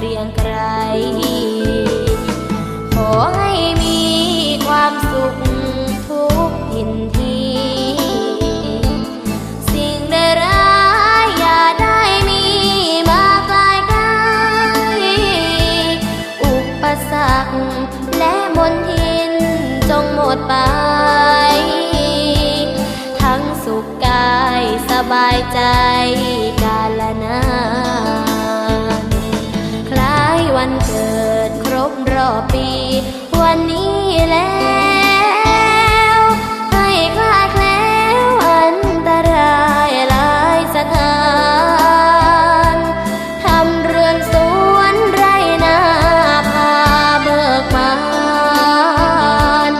เรียงไกรขอให้มีความสุขทุกทินที สิ่งใดร้ายอย่าได้มีมาใกล้ใกล้อุปสรรคและมนทินจงหมดไป ทั้งสุขกายสบายใจกาลนา วันเกิดครบรอบปี วันนี้แล้วให้คลาดแล้วอันตรายหลายสถานทำเรือนสวนไรนาพาเบิกบาน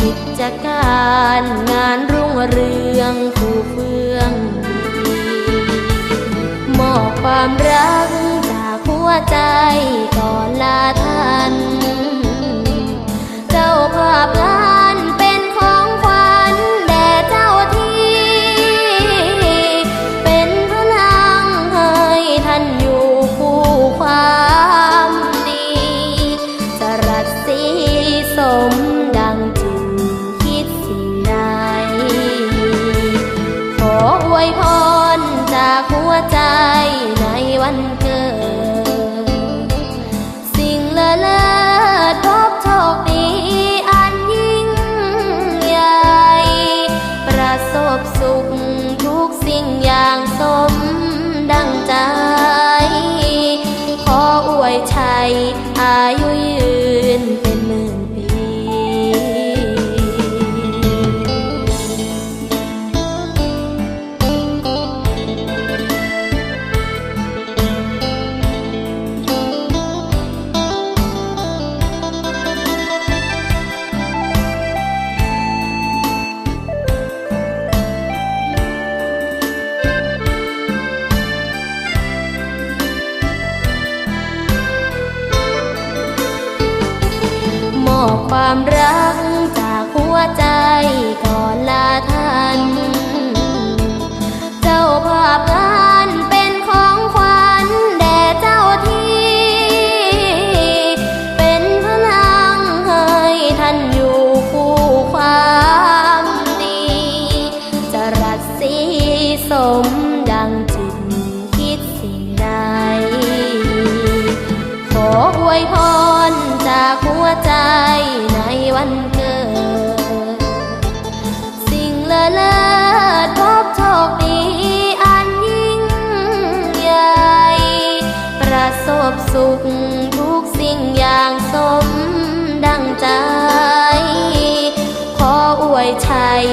กิจการงานรุ่งเรืองผู้เฟื่องดีมอบความรักจากหัวใจ มดังจึงคิดสิ่งใด ขออวยพรจากหัวใจในวันเกิด สิ่งเลอเลิศพบโชคดีอันยิ่งใหญ่ ประสบสุขทุกสิ่งอย่างสมดังใจ ขออวยชัยอายุ ความรักจากหัวใจก่อนลาท่าน เจ้าภาพ อวยพรจากหัวใจในวันเกิด สิ่งเลอเลิศพบโชคดีอันยิ่งใหญ่ ประสบสุขทุกสิ่งอย่างสมดังใจ ขออวยชัย